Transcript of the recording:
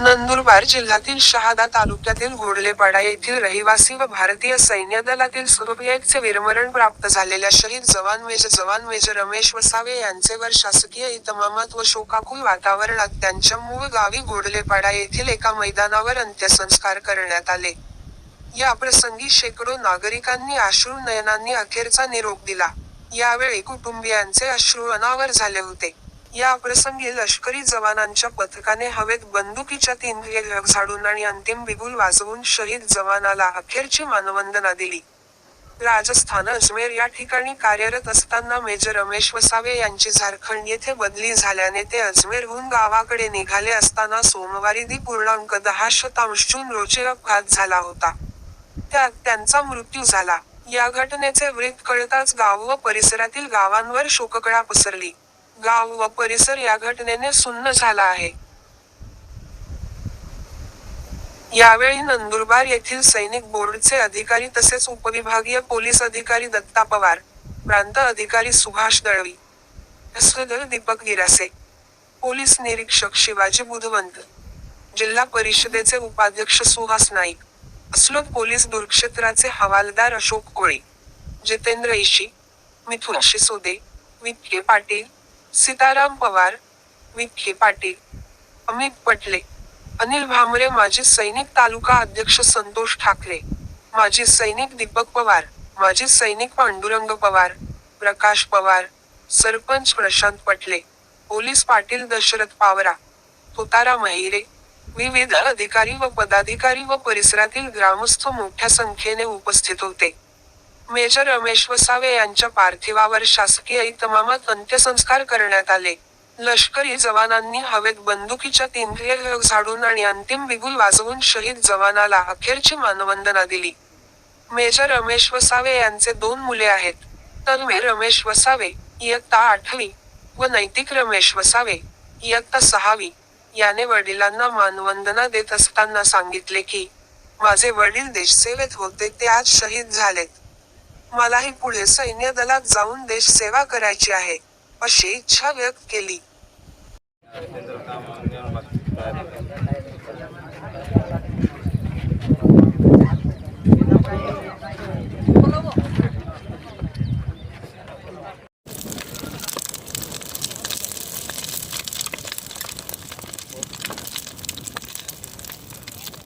नंदुरबार जिल्ह्यातील शहादा तालुक्यातील घोडलेपाडा येथील रहिवासी व भारतीय सैन्य दलातील सुरभियेचे वीरमरण प्राप्त झालेल्या शहीद जवान मेजर जवान मेजर रमेश वसावे यांचे वर शासकीय इतमामात व शोकाकुल वातावरणात त्यांच्या मूळ गावी घोडलेपाडा येथील एका मैदानावर अंत्यसंस्कार करण्यात आले. या प्रसंगी शेकडो नागरिकांनी अश्रू नयनांनी अखेरचा निरोप दिला. यावेळी कुटुंबियांचे अश्रू अनावर झाले होते. या प्रसंगी लष्करी जवानांच्या पथकाने हवेत बंदुकीच्या तीन ढग झाडून आणि अंतिम बिगुल वाजवून शहीद जवानाला अखेरची मानवंदना दिली. राजस्थान अजमेर या ठिकाणी कार्यरत असताना मेजर रमेश वसावे यांची झारखंड येथे बदली झाल्याने ते अजमेरहून गावाकडे निघाले असताना सोमवारी दी पूर्णांक दहा शतांश जून रोजी अपघात झाला होता. त्यात त्यांचा मृत्यू झाला. या घटनेचे वृत्त कळताच गाव व परिसरातील गावांवर शोककळा पसरली. गाव व परिसर या घटनेने सुन्न झाला आहे. यावेळी नंदुरबार येथील सैनिक बोर्डचे अधिकारी तसेच उपविभागीय पोलीस अधिकारी दत्ता पवार प्रांत अधिकारी सुभाष दळवी सदर दीपक गिरासे पोलीस निरीक्षक शिवाजी बुधवंत जिल्हा परिषदेचे उपाध्यक्ष सुहास नाईक अस्लोद पोलीस दुर्क्षेत्राचे हवालदार अशोक कोळी जितेंद्र इशी मिथुन शिसोदे विखे पाटील सीताराम पवार विखे पाटील अमित पटले अनिल भामरे माजी सैनिक तालुका अध्यक्ष संतोष ठाकरे माजी सैनिक दीपक पवार माजी सैनिक पांडुरंग पवार प्रकाश पवार सरपंच प्रशांत पटले पोलीस पाटील दशरथ पावरा तुतारा महिरे विविध अधिकारी व पदाधिकारी व परिसरातील ग्रामस्थ मोठ्या संख्येने उपस्थित होते. मेजर रमेश वसावे यांच्या पार्थिवावर शासकीय इतमामात अंत्यसंस्कार करण्यात आले. लष्करी जवानांनी हवेत बंदुकीच्या तिंद्रिय झाडून आणि अंतिम बिगुल वाजवून शहीद जवानाला अखेरची मानवंदना दिली. मेजर रमेश वसावे यांचे दोन मुले आहेत. तन्वीर रमेश वसावे इयत्ता आठवी व नैतिक रमेश वसावे इयत्ता सहावी. याने वडिलांना मानवंदना देत असताना सांगितले की माझे वडील देशसेवेत होते ते आज शहीद झालेत. मलाही पुढे सैन्य दलात जाऊन देश सेवा करायची आहे अशी इच्छा व्यक्त केली.